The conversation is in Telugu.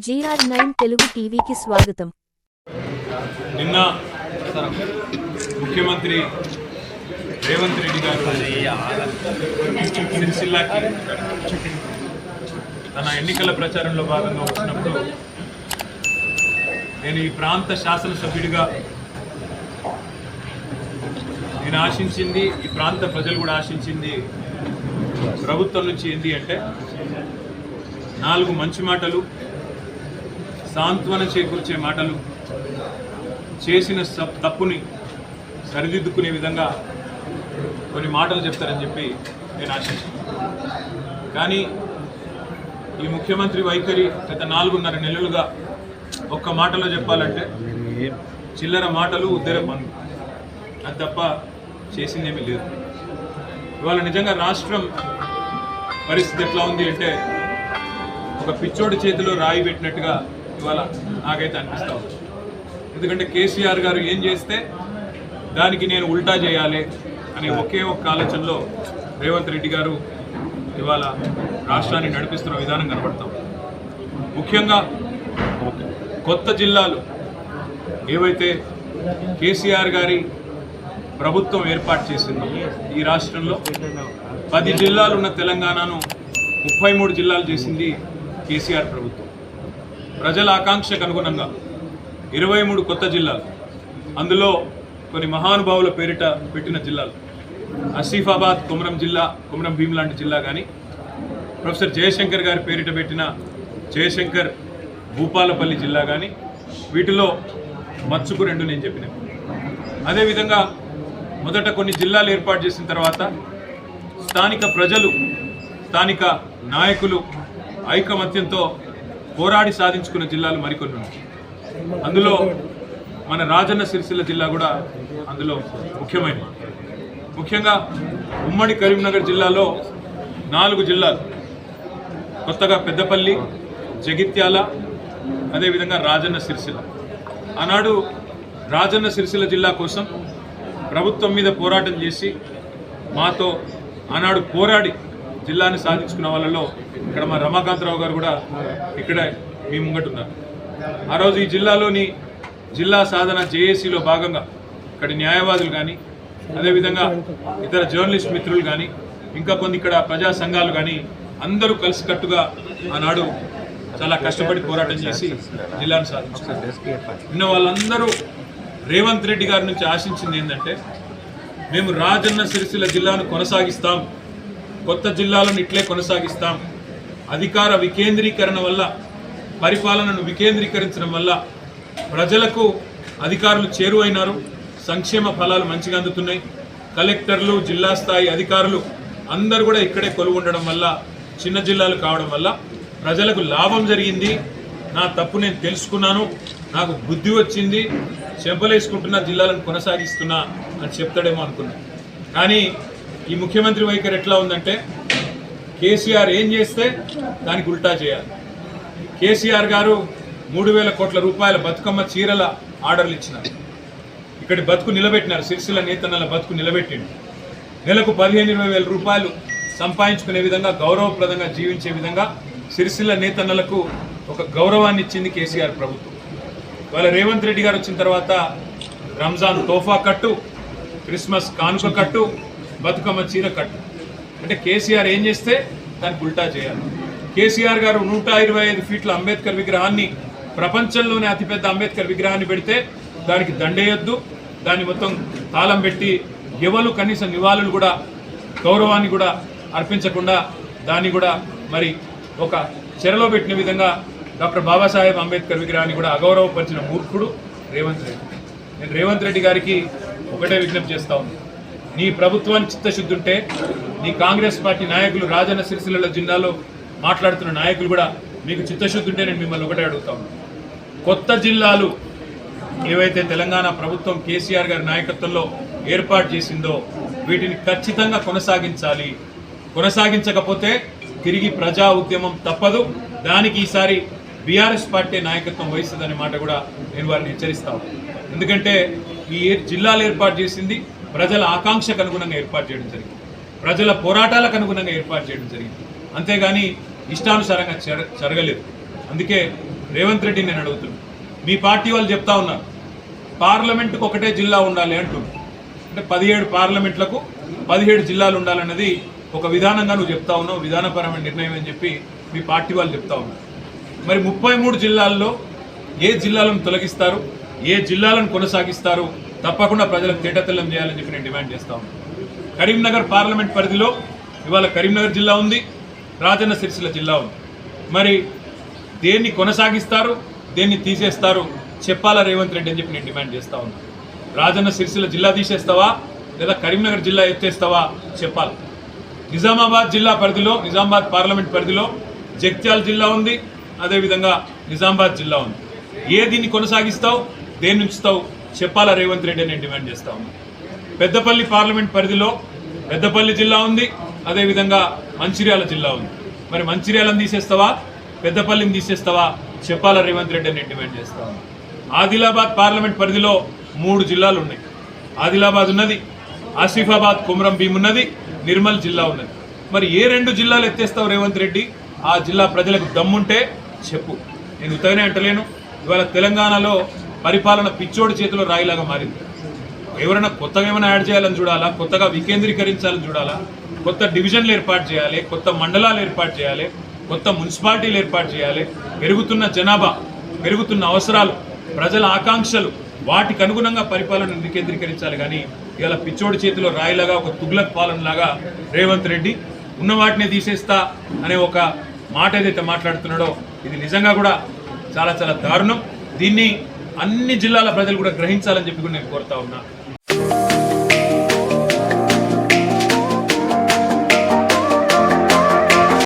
జీఆర్ నైన్ తెలుగు టీవీకి స్వాగతం. నిన్న ముఖ్యమంత్రి రేవంత్ రెడ్డి గారు సిరిసిల్లాకి తన ఎన్నికల ప్రచారంలో భాగంగా వచ్చినప్పుడు నేను ఈ ప్రాంత శాసనసభ్యుడిగా నేను ఆశించింది ఈ ప్రాంత ప్రజలు కూడా ఆశించింది ప్రభుత్వం నుంచి ఏంటి అంటే నాలుగు మంచి మాటలు సాంత్వన చేకూర్చే మాటలు చేసిన సప్- తప్పుని సరిదిద్దుకునే విధంగా కొన్ని మాటలు చెప్తారని చెప్పి నేను ఆశించాను కానీ ఈ ముఖ్యమంత్రి వైఖరి గత నాలుగున్నర నెలలుగా ఒక్క మాటలో చెప్పాలంటే చిల్లర మాటలు ఉద్దర పనులు అది తప్ప చేసిందేమీ లేదు. ఇవాళ నిజంగా రాష్ట్రం పరిస్థితి ఎట్లా ఉంది అంటే ఒక పిచ్చోడి చేతిలో రాయి పెట్టినట్టుగా ఇవాళ నాకైతే అనిపిస్తాం ఉంది. ఎందుకంటే కేసీఆర్ గారు ఏం చేస్తే దానికి నేను ఉల్టా చేయాలి అనే ఒకే ఒక్క ఆలోచనలో రేవంత్ రెడ్డి గారు ఇవాళ రాష్ట్రాన్ని నడిపిస్తున్న విధానం కనబడతాం ముఖ్యంగా కొత్త జిల్లాలు ఏవైతే కేసీఆర్ గారి ప్రభుత్వం ఏర్పాటు చేసిందో ఈ రాష్ట్రంలో పది జిల్లాలు ఉన్న తెలంగాణను ముప్పై మూడు జిల్లాలు చేసింది కేసీఆర్ ప్రభుత్వం. ప్రజల ఆకాంక్షకు అనుగుణంగా ఇరవై మూడు కొత్త జిల్లాలు అందులో కొన్ని మహానుభావుల పేరిట పెట్టిన జిల్లాలు. ఆసిఫాబాద్ కొమరం జిల్లా కొమరం భీం లాంటి జిల్లా కానీ ప్రొఫెసర్ జయశంకర్ గారి పేరిట పెట్టిన జయశంకర్ భూపాలపల్లి జిల్లా కానీ వీటిలో మత్సుకు రెండు నేను చెప్పిన. అదేవిధంగా మొదట కొన్ని జిల్లాలు ఏర్పాటు చేసిన తర్వాత స్థానిక ప్రజలు స్థానిక నాయకులు ఐకమత్యంతో పోరాడి సాధించుకున్న జిల్లాలు మరికొన్ని ఉన్నాయి. అందులో మన రాజన్న సిరిసిల్ల జిల్లా కూడా అందులో ముఖ్యమైనది. ముఖ్యంగా ఉమ్మడి కరీంనగర్ జిల్లాలో నాలుగు జిల్లాలు. కొత్తగా పెద్దపల్లి జగిత్యాల అదేవిధంగా రాజన్న సిరిసిల్ల. ఆనాడు రాజన్న సిరిసిల్ల జిల్లా కోసం ప్రభుత్వం మీద పోరాటం చేసి మాతో ఆనాడు పోరాడి జిల్లాని సాధించుకున్న వాళ్ళలో ఇక్కడ మా రమాకాంతరావు గారు కూడా ఇక్కడ మీ ముంగటున్నారు ఆ రోజు ఈ జిల్లాలోని జిల్లా సాధన జేఏసీలో భాగంగా ఇక్కడ న్యాయవాదులు కానీ అదేవిధంగా ఇతర జర్నలిస్ట్ మిత్రులు కానీ ఇంకా కొన్ని ఇక్కడ ప్రజా సంఘాలు కానీ అందరూ కలిసికట్టుగా ఆనాడు చాలా కష్టపడి పోరాటం చేసి జిల్లాను సాధించారు నిన్న వాళ్ళందరూ రేవంత్ రెడ్డి గారి నుంచి ఆశించింది ఏంటంటే మేము రాజన్న సిరిసిల్ల జిల్లాను కొనసాగిస్తాం. కొత్త జిల్లాలను ఇట్లే కొనసాగిస్తాం. అధికార వికేంద్రీకరణ వల్ల పరిపాలనను వికేంద్రీకరించడం వల్ల ప్రజలకు అధికారులు చేరువైనారు. సంక్షేమ ఫలాలు మంచిగా అందుతున్నాయి. కలెక్టర్లు జిల్లా స్థాయి అధికారులు అందరూ కూడా ఇక్కడే కొలువు ఉండడం వల్ల చిన్న జిల్లాలు కావడం వల్ల ప్రజలకు లాభం జరిగింది. నా తప్పు నేను తెలుసుకున్నాను. నాకు బుద్ధి వచ్చింది. చెంపలేసుకుంటున్న జిల్లాలను కొనసాగిస్తున్నా అని చెప్తాడేమో అనుకున్నాను కానీ ఈ ముఖ్యమంత్రి వైఖరి ఎట్లా ఉందంటే కేసీఆర్ ఏం చేస్తే దానికి ఉల్టా చేయాలి. కేసీఆర్ గారు మూడు వేల కోట్ల రూపాయల బతుకమ్మ చీరల ఆర్డర్లు ఇచ్చినారు. ఇక్కడి బతుకు నిలబెట్టినారు సిరిసిల్ల నేతన్నల బతుకు నిలబెట్టిండు. నెలకు పదిహేను ఇరవై వేల రూపాయలు సంపాదించుకునే విధంగా గౌరవప్రదంగా జీవించే విధంగా సిరిసిల్ల నేతన్నలకు ఒక గౌరవాన్ని ఇచ్చింది కేసీఆర్ ప్రభుత్వం. వాళ్ళ రేవంత్ రెడ్డి గారు వచ్చిన తర్వాత రంజాన్ తోఫా కట్టు క్రిస్మస్ కానుక కట్టు బతుకమ్మ చీర కట్టు. అంటే కేసీఆర్ ఏం చేస్తే దానికి ఉల్టా చేయాలి. కేసీఆర్ గారు నూట ఇరవై ఐదు ఫీట్ల అంబేద్కర్ విగ్రహాన్ని ప్రపంచంలోనే అతిపెద్ద అంబేద్కర్ విగ్రహాన్ని పెడితే దానికి దండేయొద్దు. దాన్ని మొత్తం తాళం పెట్టి ఎవరు కనీసం నివాళులు కూడా గౌరవాన్ని కూడా అర్పించకుండా దాన్ని కూడా మరి ఒక చెరలో పెట్టిన విధంగా డాక్టర్ బాబాసాహెబ్ అంబేద్కర్ విగ్రహాన్ని కూడా అగౌరవపరిచిన మూర్ఖుడు రేవంత్ రెడ్డి. నేను రేవంత్ రెడ్డి గారికి ఒకటే విజ్ఞప్తి చేస్తా ఉన్నాను నీ ప్రభుత్వానికి చిత్తశుద్ధి ఉంటే నీ కాంగ్రెస్ పార్టీ నాయకులు రాజన్న సిరిసిల్ల జిల్లాలో మాట్లాడుతున్న నాయకులు కూడా మీకు చిత్తశుద్ధి ఉంటే నేను మిమ్మల్ని ఒకటే అడుగుతా కొత్త జిల్లాలు ఏవైతే తెలంగాణ ప్రభుత్వం కేసీఆర్ గారి నాయకత్వంలో ఏర్పాటు చేసిందో వీటిని ఖచ్చితంగా కొనసాగించాలి. కొనసాగించకపోతే తిరిగి ప్రజా ఉద్యమం తప్పదు. దానికి ఈసారి బీఆర్ఎస్ పార్టీ నాయకత్వం వహిస్తుందనే మాట కూడా నేను వారిని హెచ్చరిస్తాను ఎందుకంటే ఈ ఏ- జిల్లాలు ఏర్పాటు చేసింది ప్రజల ఆకాంక్షకు అనుగుణంగా ఏర్పాటు చేయడం జరిగింది. ప్రజల పోరాటాలకు అనుగుణంగా ఏర్పాటు చేయడం జరిగింది. అంతేగాని ఇష్టానుసారంగా జరగలేదు. అందుకే రేవంత్ రెడ్డి నేను అడుగుతున్నాను మీ పార్టీ వాళ్ళు చెప్తా ఉన్నారు. పార్లమెంటుకు ఒకటే జిల్లా ఉండాలి అంటున్నారు. అంటే పదిహేడు పార్లమెంట్లకు పదిహేడు జిల్లాలు ఉండాలన్నది ఒక విధానంగా నువ్వు చెప్తా ఉన్నావు విధానపరమైన నిర్ణయం అని చెప్పి మీ పార్టీ వాళ్ళు చెప్తా ఉన్నారు. మరి ముప్పై మూడు జిల్లాల్లో ఏ జిల్లాలను తొలగిస్తారు? ఏ జిల్లాలను కొనసాగిస్తారు? తప్పకుండా ప్రజలకు తేటతెల్లం చేయాలని చెప్పి నేను డిమాండ్ చేస్తా కరీంనగర్ పార్లమెంట్ పరిధిలో ఇవాళ కరీంనగర్ జిల్లా ఉంది రాజన్న సిరిసిల్ల జిల్లా ఉంది. మరి దేన్ని కొనసాగిస్తారు దేన్ని తీసేస్తారు చెప్పాలా రేవంత్ రెడ్డి అని చెప్పి నేను డిమాండ్ చేస్తా ఉన్నా. రాజన్న సిరిసిల్ల జిల్లా తీసేస్తావా లేదా కరీంనగర్ జిల్లా ఎత్తేస్తావా చెప్పాలి. నిజామాబాద్ జిల్లా పరిధిలో నిజామాబాద్ పార్లమెంట్ పరిధిలో జగిత్యాల జిల్లా ఉంది అదేవిధంగా నిజామాబాద్ జిల్లా ఉంది. ఏ దీన్ని కొనసాగిస్తావు దేన్ని ఉంచుతావు చెప్పాలా రేవంత్ రెడ్డి అని నేను డిమాండ్ చేస్తా పెద్దపల్లి పార్లమెంట్ పరిధిలో పెద్దపల్లి జిల్లా ఉంది అదేవిధంగా మంచిర్యాల జిల్లా ఉంది. మరి మంచిర్యాలను తీసేస్తావా పెద్దపల్లిని తీసేస్తావా? చెప్పాలా రేవంత్ రెడ్డి అని నేను డిమాండ్ చేస్తా ఆదిలాబాద్ పార్లమెంట్ పరిధిలో మూడు జిల్లాలు ఉన్నాయి. ఆదిలాబాద్ ఉన్నది ఆసిఫాబాద్ కుమరం భీం ఉన్నది నిర్మల్ జిల్లా ఉన్నది. మరి ఏ రెండు జిల్లాలు ఎత్తేస్తావు రేవంత్ రెడ్డి? ఆ జిల్లా ప్రజలకు దమ్ముంటే చెప్పు. నేను ఉత్తగానే అంటలేను. ఇవాళ తెలంగాణలో పరిపాలన పిచ్చోడి చేతిలో రాయిలాగా మారింది. ఎవరైనా కొత్తగా ఏమైనా యాడ్ చేయాలని చూడాలా? కొత్తగా వికేంద్రీకరించాలని చూడాలా? కొత్త డివిజన్లు ఏర్పాటు చేయాలి కొత్త మండలాలు ఏర్పాటు చేయాలి కొత్త మున్సిపాలిటీలు ఏర్పాటు చేయాలి పెరుగుతున్న జనాభా పెరుగుతున్న అవసరాలు ప్రజల ఆకాంక్షలు వాటికి అనుగుణంగా పరిపాలన వికేంద్రీకరించాలి. కానీ ఇవాళ పిచ్చోడి చేతిలో రాయిలాగా ఒక తుగ్లక్ పాలనలాగా రేవంత్ రెడ్డి ఉన్న వాటిని తీసేస్తా అనే ఒక మాట ఏదైతే మాట్లాడుతున్నాడో ఇది నిజంగా కూడా చాలా చాలా దారుణం. దీన్ని అన్ని జిల్లాల ప్రజలు కూడా గ్రహించాలని చెప్పి కూడా నేను కోరుతా ఉన్నా.